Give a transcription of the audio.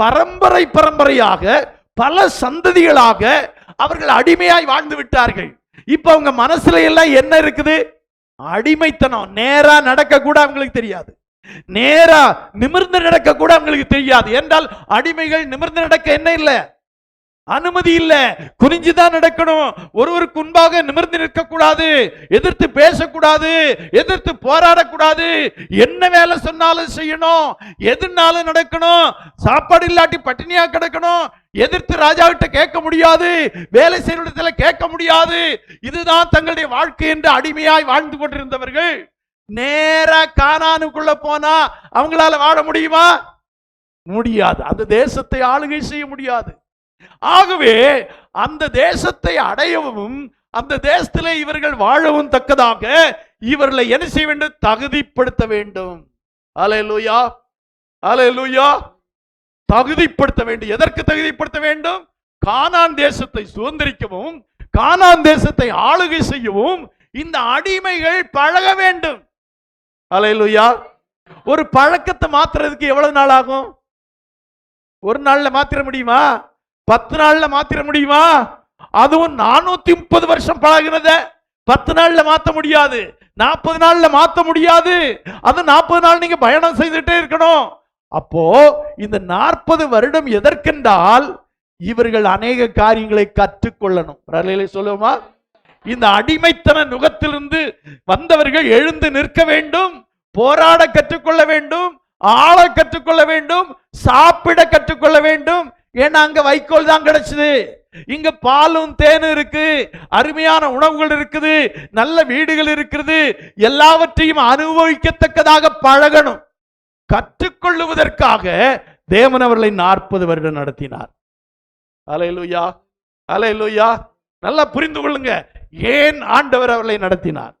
பரம்பரை பரம்பரையாக பல சந்ததிகளாக அவர்கள் அடிமையாய் வாழ்ந்து விட்டார்கள். இப்ப அவங்க மனசுல எல்லாம் என்ன இருக்குது? அடிமைத்தனம். நேரா நடக்க கூட அவங்களுக்கு தெரியாது. நேரா நிமிர்ந்து நடக்க கூட அவங்களுக்கு தெரியாது. என்றால் அடிமைகள் நிமிர்ந்து நடக்க என்ன இல்லை? அனுமதி இல்ல. குனிஞ்சுதான் நடக்கணும். ஒருவருக்கு முன்பாக நிமிர்ந்து நிற்கக்கூடாது. எதிர்த்து பேசக்கூடாது. எதிர்த்து போராடக்கூடாது. என்ன வேலை சொன்னாலும் செய்யணும். எதுனாலும் நடக்கணும். சாப்பாடு இல்லாட்டி பட்டினியா கிடக்கணும். எதிர்த்து ராஜாவிட்ட கேட்க முடியாது. வேலை செய்யற இடத்துல கேட்க முடியாது. இதுதான் தங்களுடைய வாழ்க்கை என்று அடிமையாய் வாழ்ந்து கொண்டிருந்தவர்கள். நேரா கானானுக்குள்ள போனா அவங்களால வாழ முடியுமா? முடியாது. அந்த தேசத்தை ஆளுகை செய்ய முடியாது. ஆகவே அந்த தேசத்தை அடையவும் அந்த தேசத்திலே இவர்கள் வாழவும் தக்கதாக இவர்களை என்ன செய்ய வேண்டும்? தகுதிப்படுத்த வேண்டும். அலையலூயா அலையலூயா தகுதிப்படுத்த வேண்டும். எதற்கு தகுதிப்படுத்த வேண்டும்? கானான் தேசத்தை சுதந்திரிக்கவும் கானான் தேசத்தை ஆளுகை செய்யவும் இந்த அடிமைகள் பழக வேண்டும். அலையலூயா ஒரு பழக்கத்தை மாத்துறதுக்கு எவ்வளவு நாள் ஆகும்? ஒரு நாள்ல மாத்திர முடியுமா? பத்து நாள்ல மாத்திர முடியுமா? அதுவும் நானூத்தி முப்பது வருஷம் பழகினத பத்து நாள்ல மாத்த முடியாது. நாற்பது நாள்ல மாத்த முடியாது. அது நாற்பது நாள் நீங்க பயணம் செய்துட்டே இருக்கணும். அப்போ இந்த நாற்பது வருடம் எதற்கென்றால் இவர்கள் அநேக காரியங்களை கற்றுக்கொள்ளணும். வரலையிலே சொல்லுவோமா? இந்த அடிமைத்தன நுகத்திலிருந்து வந்தவர்கள் எழுந்து நிற்க வேண்டும் போராட கற்றுக்கொள்ள வேண்டும் ஆள கற்றுக்கொள்ள வேண்டும் சாப்பிட கற்றுக்கொள்ள வேண்டும் ஏன்னா அங்க வைக்கோல் தான் கிடைச்சது. இங்க பாலும் தேனும் இருக்கு. அருமையான உணவுகள் இருக்குது. நல்ல வீடுகள் இருக்கிறது. எல்லாவற்றையும் அனுபவிக்கத்தக்கதாக பழகணும். கற்றுக்கொள்ளுவதற்காக தேவன் அவர்களை நாற்பது வருடம் நடத்தினார். அலையலுயா. அலையலுயா. நல்லா புரிந்து கொள்ளுங்க. ஏன் ஆண்டவர் அவர்களை நடத்தினார்?